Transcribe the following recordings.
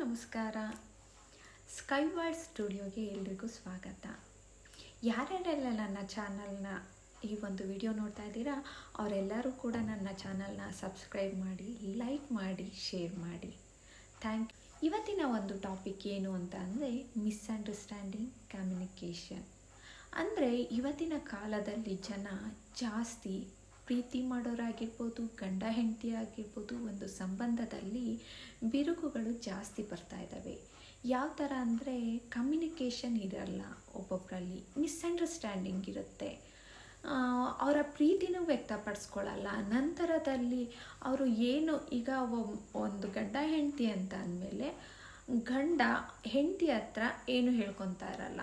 ನಮಸ್ಕಾರ. Sky world ಸ್ಟುಡಿಯೋಗೆ ಎಲ್ರಿಗೂ ಸ್ವಾಗತ. ಯಾರ್ಯಾರೆಲ್ಲ ನನ್ನ ಚಾನಲ್ನ ಈ ಒಂದು ವಿಡಿಯೋ ನೋಡ್ತಾ ಇದ್ದೀರಾ, ಅವರೆಲ್ಲರೂ ಕೂಡ ನನ್ನ ಚಾನಲ್ನ ಸಬ್ಸ್ಕ್ರೈಬ್ ಮಾಡಿ ಲೈಕ್ ಮಾಡಿ ಶೇರ್ ಮಾಡಿ. ಥ್ಯಾಂಕ್ ಯು ಇವತ್ತಿನ ಒಂದು ಟಾಪಿಕ್ ಏನು ಅಂತ ಅಂದರೆ ಮಿಸ್ಅಂಡರ್ಸ್ಟ್ಯಾಂಡಿಂಗ್ ಕಮ್ಯುನಿಕೇಷನ್ ಅಂದರೆ ಇವತ್ತಿನ ಕಾಲದಲ್ಲಿ ಜನ ಜಾಸ್ತಿ ಪ್ರೀತಿ ಮಾಡೋರಾಗಿರ್ಬೋದು, ಗಂಡ ಹೆಂಡತಿ ಆಗಿರ್ಬೋದು, ಒಂದು ಸಂಬಂಧದಲ್ಲಿ ಬಿರುಕುಗಳು ಜಾಸ್ತಿ ಬರ್ತಾ ಇದ್ದಾವೆ ಯಾವ ಥರ ಅಂದರೆ ಕಮ್ಯುನಿಕೇಷನ್ ಇರಲ್ಲ ಒಬ್ಬೊಬ್ಬರಲ್ಲಿ ಮಿಸ್ಅಂಡರ್ಸ್ಟ್ಯಾಂಡಿಂಗ್ ಇರುತ್ತೆ. ಅವರ ಪ್ರೀತಿನೂ ವ್ಯಕ್ತಪಡಿಸ್ಕೊಳ್ಳಲ್ಲ ನಂತರದಲ್ಲಿ ಅವರು ಏನು, ಈಗ ಒಂದು ಗಂಡ ಹೆಂಡತಿ ಅಂತ ಅಂದಮೇಲೆ ಗಂಡ ಹೆಂಡತಿ ಹತ್ರ ಏನು ಹೇಳ್ಕೊತಾ ಇರಲ್ಲ.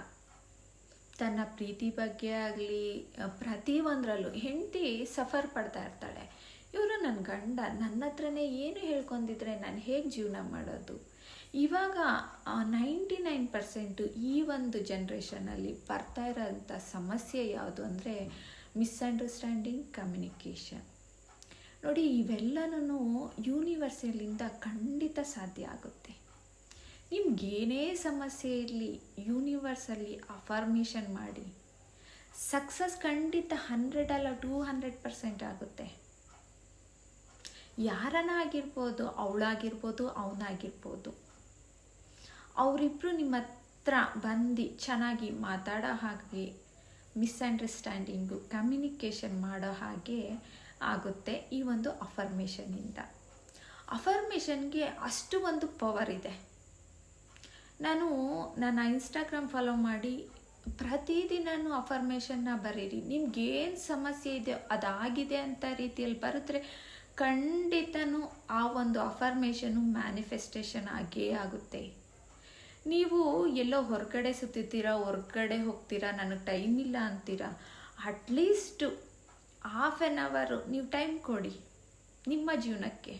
ತನ್ನ ಪ್ರೀತಿ ಬಗ್ಗೆ ಆಗಲಿ ಪ್ರತಿ ಒಂದರಲ್ಲೂ ಹೆಂಡತಿ ಸಫರ್ ಪಡ್ತಾ ಇರ್ತಾಳೆ. ಇವರು ನನ್ನ ಗಂಡ ನನ್ನ ಹತ್ರನೇ ಏನು ಹೇಳ್ಕೊಂಡಿದ್ರೆ ನಾನು ಹೇಗೆ ಜೀವನ ಮಾಡೋದು? ಇವಾಗ ನೈಂಟಿ ನೈನ್ ಪರ್ಸೆಂಟು ಈ ಒಂದು ಜನ್ರೇಷನಲ್ಲಿ ಬರ್ತಾ ಇರೋಂಥ ಸಮಸ್ಯೆ ಯಾವುದು ಅಂದರೆ ಮಿಸ್ಅಂಡರ್ಸ್ಟ್ಯಾಂಡಿಂಗ್ ಕಮ್ಯುನಿಕೇಷನ್. ನೋಡಿ, ಇವೆಲ್ಲನೂ ಯೂನಿವರ್ಸಲಿಂದ ಖಂಡಿತ ಸಾಧ್ಯ ಆಗುತ್ತೆ. ನಿಮ್ಗೇನೇ ಸಮಸ್ಯೆ ಇರಲಿ ಯೂನಿವರ್ಸಲ್ಲಿ ಅಫರ್ಮೇಷನ್ ಮಾಡಿ. ಸಕ್ಸಸ್ ಖಂಡಿತ ಹಂಡ್ರೆಡ್ ಅಲ್ಲ ಟೂ ಹಂಡ್ರೆಡ್ ಪರ್ಸೆಂಟ್ ಆಗುತ್ತೆ. ಯಾರನ್ನ ಆಗಿರ್ಬೋದು ಅವಳಾಗಿರ್ಬೋದು, ಅವನಾಗಿರ್ಬೋದು. ಅವರಿಬ್ಬರು ನಿಮ್ಮ ಹತ್ರ ಬಂದು ಚೆನ್ನಾಗಿ ಮಾತಾಡೋ ಹಾಗೆ ಮಿಸ್ಅಂಡರ್ಸ್ಟ್ಯಾಂಡಿಂಗು ಕಮ್ಯುನಿಕೇಷನ್ ಮಾಡೋ ಹಾಗೆ ಆಗುತ್ತೆ ಈ ಒಂದು ಅಫರ್ಮೇಷನಿಂದ ಅಫರ್ಮೇಷನ್ಗೆ ಅಷ್ಟು ಒಂದು ಪವರ್ ಇದೆ. ನಾನು ನನ್ನ ಇನ್ಸ್ಟಾಗ್ರಾಮ್ ಫಾಲೋ ಮಾಡಿ ಪ್ರತಿದಿನನೂ ಅಫರ್ಮೇಷನ್ನ ಬರೀರಿ. ನಿಮ್ಗೇನು ಸಮಸ್ಯೆ ಇದೆ, ಅದಾಗಿದೆ ಅಂತ ರೀತಿಯಲ್ಲಿ ಬರೆದ್ರೆ ಖಂಡಿತನೂ ಆ ಒಂದು ಅಫರ್ಮೇಷನು ಮ್ಯಾನಿಫೆಸ್ಟೇಷನ್ ಆಗೇ ಆಗುತ್ತೆ. ನೀವು ಎಲ್ಲೋ ಹೊರಗಡೆ ಸುತ್ತಿದ್ದೀರಾ, ಹೊರಗಡೆ ಹೋಗ್ತೀರಾ, ನನಗೆ ಟೈಮ್ ಇಲ್ಲ ಅಂತೀರಾ ಅಟ್ಲೀಸ್ಟು ಹಾಫ್ ಆನ್ ಅವರು ನೀವು ಟೈಮ್ ಕೊಡಿ ನಿಮ್ಮ ಜೀವನಕ್ಕೆ.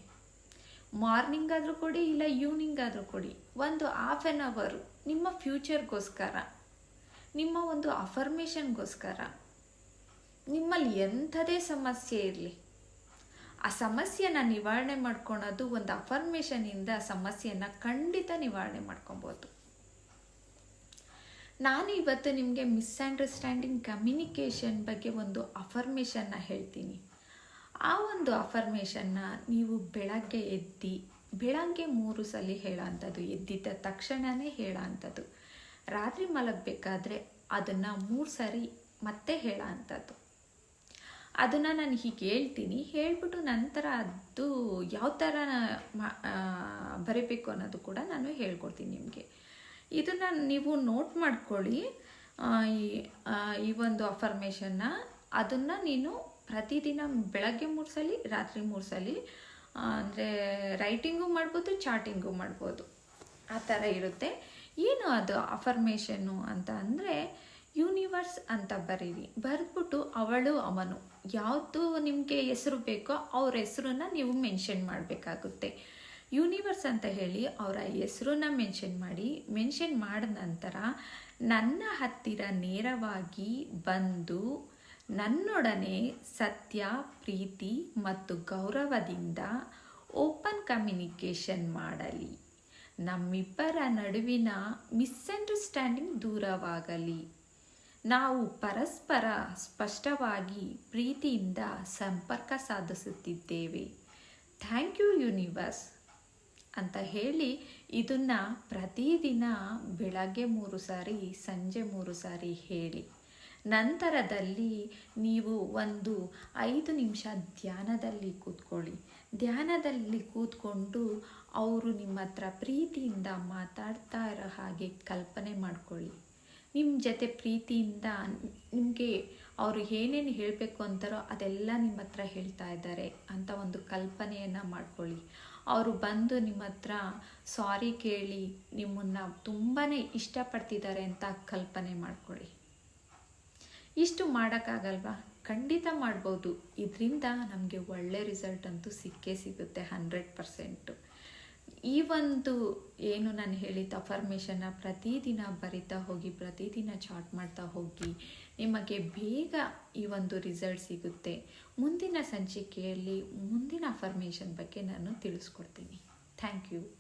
ಮಾರ್ನಿಂಗ್ ಆದರೂ ಕೊಡಿ ಇಲ್ಲ ಈವ್ನಿಂಗ್ ಆದರೂ ಕೊಡಿ. ಒಂದು ಹಾಫ್ ಆನ್ ಅವರು ನಿಮ್ಮ ಫ್ಯೂಚರ್ಗೋಸ್ಕರ ನಿಮ್ಮ ಒಂದು ಅಫರ್ಮೇಷನ್ಗೋಸ್ಕರ ನಿಮ್ಮಲ್ಲಿ ಎಂಥದೇ ಸಮಸ್ಯೆ ಇರಲಿ, ಆ ಸಮಸ್ಯೆನ ನಿವಾರಣೆ ಮಾಡ್ಕೊಳೋದು ಒಂದು ಅಫರ್ಮೇಷನಿಂದ ಸಮಸ್ಯೆನ ಖಂಡಿತ ನಿವಾರಣೆ ಮಾಡ್ಕೊಬೋದು. ನಾನು ಇವತ್ತು ನಿಮಗೆ ಮಿಸ್ಅಂಡರ್ಸ್ಟ್ಯಾಂಡಿಂಗ್ ಕಮ್ಯುನಿಕೇಷನ್ ಬಗ್ಗೆ ಒಂದು ಅಫರ್ಮೇಷನ್ನ ಹೇಳ್ತೀನಿ. ಆ ಒಂದು ಅಫರ್ಮೇಷನ್ನ ನೀವು ಬೆಳಗ್ಗೆ ಎದ್ದು, ಬೆಳಗ್ಗೆ ಮೂರು ಸಲ ಹೇಳೋಂಥದ್ದು ಎದ್ದಿದ್ದ ತಕ್ಷಣವೇ ಹೇಳೋ ಅಂಥದ್ದು. ರಾತ್ರಿ ಮಲಗಬೇಕಾದ್ರೆ ಅದನ್ನು ಮೂರು ಸರಿ ಮತ್ತೆ ಹೇಳೋ ಅಂಥದ್ದು. ಅದನ್ನು ನಾನು ಹೀಗೆ ಹೇಳ್ತೀನಿ, ಹೇಳ್ಬಿಟ್ಟು ನಂತರ ಅದು ಯಾವ ಥರ ಬರೀಬೇಕು ಅನ್ನೋದು ಕೂಡ ನಾನು ಹೇಳ್ಕೊಡ್ತೀನಿ ನಿಮಗೆ. ಇದನ್ನು ನೀವು ನೋಟ್ ಮಾಡ್ಕೊಳ್ಳಿ ಈ ಒಂದು ಅಫರ್ಮೇಷನ್ನ ಅದನ್ನು ನೀನು ಪ್ರತಿದಿನ ಬೆಳಗ್ಗೆ ಮೂರು ಸಲ, ರಾತ್ರಿ ಮೂರು ಸಲ ಅಂದರೆ ರೈಟಿಂಗು ಮಾಡ್ಬೋದು ಚಾಟಿಂಗು ಮಾಡ್ಬೋದು. ಆ ಥರ ಇರುತ್ತೆ. ಏನು ಅದು ಅಫರ್ಮೇಷನ್ನು ಅಂತ ಅಂದರೆ ಯೂನಿವರ್ಸ್ ಅಂತ ಬರೀರಿ. ಬರೆದ್ಬಿಟ್ಟು ಅವಳು ಅವನು. ಯಾವುದು ನಿಮಗೆ ಹೆಸರು ಬೇಕೋ ಅವ್ರ ಹೆಸರನ್ನ ನೀವು ಮೆನ್ಷನ್ ಮಾಡಬೇಕಾಗುತ್ತೆ. ಯೂನಿವರ್ಸ್ ಅಂತ ಹೇಳಿ ಅವರ ಹೆಸರನ್ನ ಮೆನ್ಷನ್ ಮಾಡಿ ಮೆನ್ಷನ್ ಮಾಡಿದ ನಂತರ ನನ್ನ ಹತ್ತಿರ ನೇರವಾಗಿ ಬಂದು ನನ್ನೊಡನೆ ಸತ್ಯ, ಪ್ರೀತಿ ಮತ್ತು ಗೌರವದಿಂದ ಓಪನ್ ಕಮ್ಯುನಿಕೇಷನ್ ಮಾಡಲಿ. ನಮ್ಮಿಬ್ಬರ ನಡುವಿನ ಮಿಸ್ಅಂಡರ್ಸ್ಟ್ಯಾಂಡಿಂಗ್ ದೂರವಾಗಲಿ. ನಾವು ಪರಸ್ಪರ ಸ್ಪಷ್ಟವಾಗಿ ಪ್ರೀತಿಯಿಂದ ಸಂಪರ್ಕ ಸಾಧಿಸುತ್ತಿದ್ದೇವೆ. ಥ್ಯಾಂಕ್ ಯು ಯೂನಿವರ್ಸ್ ಅಂತ ಹೇಳಿ ಇದನ್ನು ಪ್ರತಿದಿನ ಬೆಳಗ್ಗೆ ಮೂರು ಸಾರಿ, ಸಂಜೆ ಮೂರು ಸಾರಿ ಹೇಳಿ. ನಂತರದಲ್ಲಿ ನೀವು ಒಂದು ಐದು ನಿಮಿಷ ಧ್ಯಾನದಲ್ಲಿ ಕೂತ್ಕೊಳ್ಳಿ. ಧ್ಯಾನದಲ್ಲಿ ಕೂತ್ಕೊಂಡು ಅವರು ನಿಮ್ಮ ಹತ್ರ ಪ್ರೀತಿಯಿಂದ ಮಾತಾಡ್ತಾ ಇರೋ ಹಾಗೆ ಕಲ್ಪನೆ ಮಾಡ್ಕೊಳ್ಳಿ. ನಿಮ್ಮ ಜೊತೆ ಪ್ರೀತಿಯಿಂದ ನಿಮಗೆ ಅವರು ಏನೇನು ಹೇಳಬೇಕು ಅಂತಾರೋ ಅದೆಲ್ಲ ನಿಮ್ಮ ಹತ್ರ ಹೇಳ್ತಾ ಇದ್ದಾರೆ ಅಂತ ಒಂದು ಕಲ್ಪನೆಯನ್ನು ಮಾಡ್ಕೊಳ್ಳಿ. ಅವರು ಬಂದು ನಿಮ್ಮ ಹತ್ರ ಸಾರಿ ಕೇಳಿ ನಿಮ್ಮನ್ನು ತುಂಬಾ ಇಷ್ಟಪಡ್ತಿದ್ದಾರೆ ಅಂತ ಕಲ್ಪನೆ ಮಾಡ್ಕೊಳ್ಳಿ. ಇಷ್ಟು ಮಾಡೋಕ್ಕಾಗಲ್ವಾ? ಖಂಡಿತ ಮಾಡ್ಬೋದು. ಇದರಿಂದ ನಮಗೆ ಒಳ್ಳೆ ರಿಸಲ್ಟ್ ಅಂತೂ ಸಿಕ್ಕೇ ಸಿಗುತ್ತೆ ಹಂಡ್ರೆಡ್ ಪರ್ಸೆಂಟು. ಈ ಒಂದು ಏನು ನಾನು ಹೇಳಿದ ಅಫರ್ಮೇಷನ್ನ ಪ್ರತಿದಿನ ಬರಿತಾ ಹೋಗಿ, ಪ್ರತಿದಿನ ಚಾಟ್ ಮಾಡ್ತಾ ಹೋಗಿ, ನಿಮಗೆ ಬೇಗ ಈ ಒಂದು ರಿಸಲ್ಟ್ ಸಿಗುತ್ತೆ. ಮುಂದಿನ ಸಂಚಿಕೆಯಲ್ಲಿ ಮುಂದಿನ ಅಫರ್ಮೇಷನ್ ಬಗ್ಗೆ ನಾನು ತಿಳಿಸ್ಕೊಡ್ತೀನಿ. Thank you